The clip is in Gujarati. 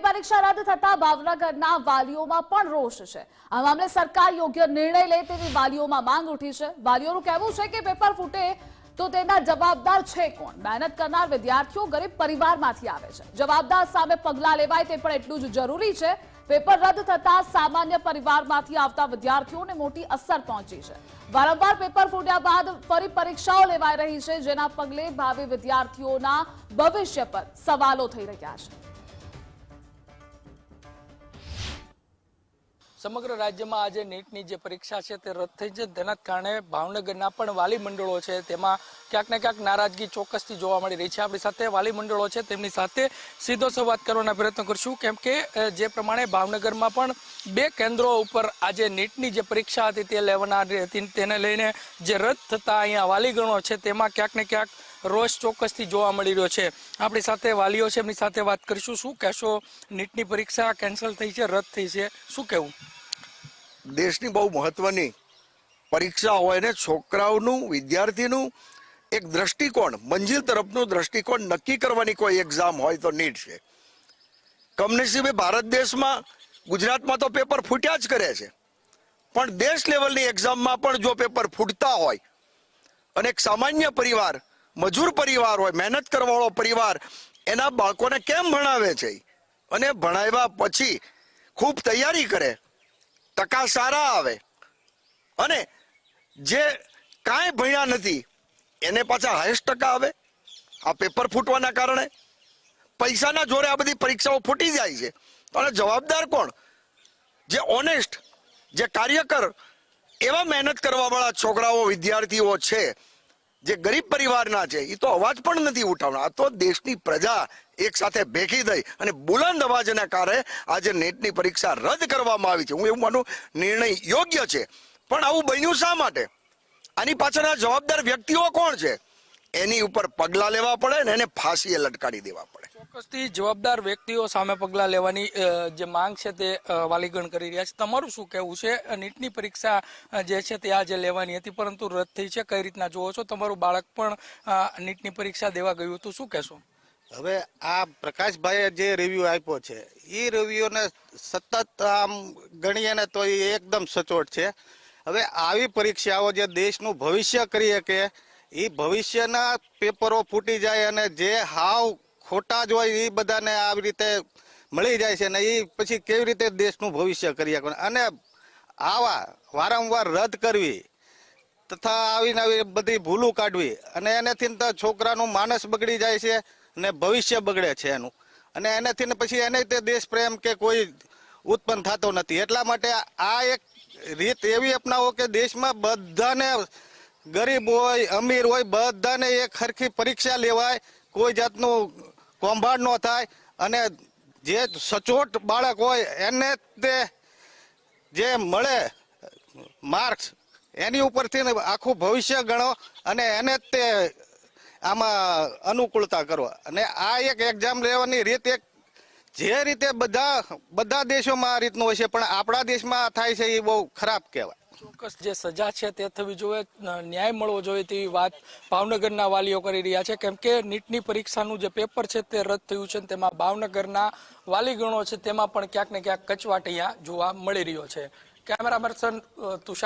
પરીક્ષા રદ થતા ભાવનગરના વાલીઓમાં પણ રોષ છે. આ મામલે સરકાર યોગ્ય નિર્ણય લે તેવી વાલીઓમાં માંગ ઉઠી છે. વાલીઓનું કહેવું છે કે પેપર ફૂટે તો તેના જવાબદાર છે કોણ? મહેનત કરનાર વિદ્યાર્થીઓ ગરીબ પરિવારમાંથી આવે છે. જવાબદાર સામે પગલાં લેવાય તે પણ એટલું જ જરૂરી છે. પેપર રદ થતા સામાન્ય પરિવારમાંથી આવતા વિદ્યાર્થીઓને મોટી અસર પહોંચી છે. વારંવાર પેપર ફૂટ્યા બાદ ફરી પરીક્ષાઓ લેવાઈ રહી છે, જેના પગલે ભાવિ વિદ્યાર્થીઓના ભવિષ્ય પર સવાલો થઈ રહ્યા છે. સમગ્ર રાજ્યમાં આજે નીટની જે પરીક્ષા છે તે રદ થઈ છે. તેના કારણે ભાવનગરના પણ વાલી મંડળો છે, તેમાં ક્યાંક ને ક્યાંક નારાજગી ચોક્કસથી જોવા મળી રહી છે. આપણી સાથે વાલી મંડળો છે, તેમની સાથે સીધો સંવાદ કરવાના પ્રયત્ન કરશું. કેમ કે જે પ્રમાણે ભાવનગરમાં પણ બે કેન્દ્રો ઉપર આજે નીટની જે પરીક્ષા હતી તે લેવાનારી હતી. તેને લઈને જે રદ થતા અહીંયા વાલીગણો છે, તેમાં ક્યાંક ને ક્યાંક રોષ ચોક્કસથી જોવા મળી રહ્યો છે. આપણી સાથે વાલીઓ છે, એમની સાથે વાત કરીશું. શું કહેશો? નીટની પરીક્ષા કેન્સલ થઈ છે, રદ થઈ છે. શું કહેવું? દેશની બહુ મહત્વની પરીક્ષા હોય ને, છોકરાઓનું, વિદ્યાર્થીનું એક દ્રષ્ટિકોણ, મંજિલ તરફનું દ્રષ્ટિકોણ નક્કી કરવાની કોઈ એક્ઝામ હોય તો નીટ છે. કમનસીબે ભારત દેશમાં, ગુજરાતમાં તો પેપર ફૂટ્યા જ કરે છે. પણ દેશ લેવલની એક્ઝામમાં પણ જો પેપર ફૂટતા હોય, અને એક સામાન્ય પરિવાર મજૂર પરિવાર હોય, મહેનત કરવાવાળો પરિવાર, એના બાળકોને કેમ ભણાવે છે? અને ભણાવ્યા પછી ખૂબ તૈયારી કરે, ટકા સારા આવે. અને જે કાંઈ ભણ્યા નથી, એને પાછા હાઈસ્ટ ટકા આવે. આ પેપર ફૂટવાના કારણે પૈસાના જોરે આ બધી પરીક્ષાઓ ફૂટી જાય છે. અને જવાબદાર કોણ? જે ઓનેસ્ટ જે કાર્યકર એવા મહેનત કરવાવાળા છોકરાઓ, વિદ્યાર્થીઓ છે જે ગરીબ પરિવારના છે એ તો અવાજ પણ નથી ઉઠાવના આ તો દેશની પ્રજા એક સાથે ભેગી થઈ અને બુલંદ અવાજના કારણે આજે નેટની પરીક્ષા રદ કરવામાં આવી છે. હું એવું માનું, નિર્ણય યોગ્ય છે. પણ આવું બન્યું શા માટે? આની પાછળના જવાબદાર વ્યક્તિઓ કોણ છે? એની ઉપર પગલાં લેવા પડે ને એને ફાંસીએ લટકાડી દેવા પડે. ચોક્કસથી જવાબદાર વ્યક્તિઓ સામે પગલાં લેવાની જે માંગ છે તે વાલીગણ કરી રહ્યા છે. તમારું શું કહેવું છે? નીટની પરીક્ષા જે છે તે આજે લેવાની હતી, પરંતુ રદ થઈ છે. કઈ રીતના જોવો છો? તમારું બાળક પણ નીટની પરીક્ષા દેવા ગયું હતું. શું કહેશો? હવે આ પ્રકાશભાઈએ જે રિવ્યુ આપ્યો છે, એ રિવ્યુને સતત આમ ગણીએ ને તો એ એકદમ સચોટ છે. હવે આવી પરીક્ષાઓ જે દેશનું ભવિષ્ય કરી શકે એ ભવિષ્યના પેપરો ફૂટી જાય અને જે હાવ ખોટા જ હોય એ બધાને આવી રીતે મળી જાય છે ને એ પછી કેવી રીતે દેશનું ભવિષ્ય કરી શકે અને આવા વારંવાર રદ કરવી, તથા આવીને આવી બધી ભૂલું કાઢવી, અને એનાથી તો છોકરાનું માનસ બગડી જાય છે અને ભવિષ્ય બગડે છે એનું. અને એનાથી પછી એને તે દેશ પ્રેમ કે કોઈ ઉત્પન્ન થતો નથી. એટલા માટે આ એક રીત એવી અપનાવો કે દેશમાં બધાને ગરીબ હોય, અમીર હોય, બધાને એક સરખી પરીક્ષા લેવાય, કોઈ જાતનું કૌભાંડ ન થાય અને જે સચોટ બાળક હોય એને તે જે મળે માર્ક્સ, એની ઉપરથી આખું ભવિષ્ય ગણો અને એને તે આમાં અનુકૂળતા કરો. અને આ એક એક્ઝામ લેવાની રીત એક જે રીતે બધા બધા દેશોમાં આ રીતનું હોય છે, પણ આપણા દેશમાં થાય છે એ બહુ ખરાબ કહેવાય. ચોક્કસ જે સજા છે તે થવી જોઈએ ન્યાય મળવો જોઈએ તેવી વાત ભાવનગરના વાલીઓ કરી રહ્યા છે. કેમ કે નીટની પરીક્ષાનું જે પેપર છે તે રદ થયું છે તેમાં ભાવનગરના વાલીગણો છે તેમાં પણ ક્યાંક ને ક્યાંક કચવાટ અહીંયા જોવા મળી રહ્યો છે. Camera person Tushar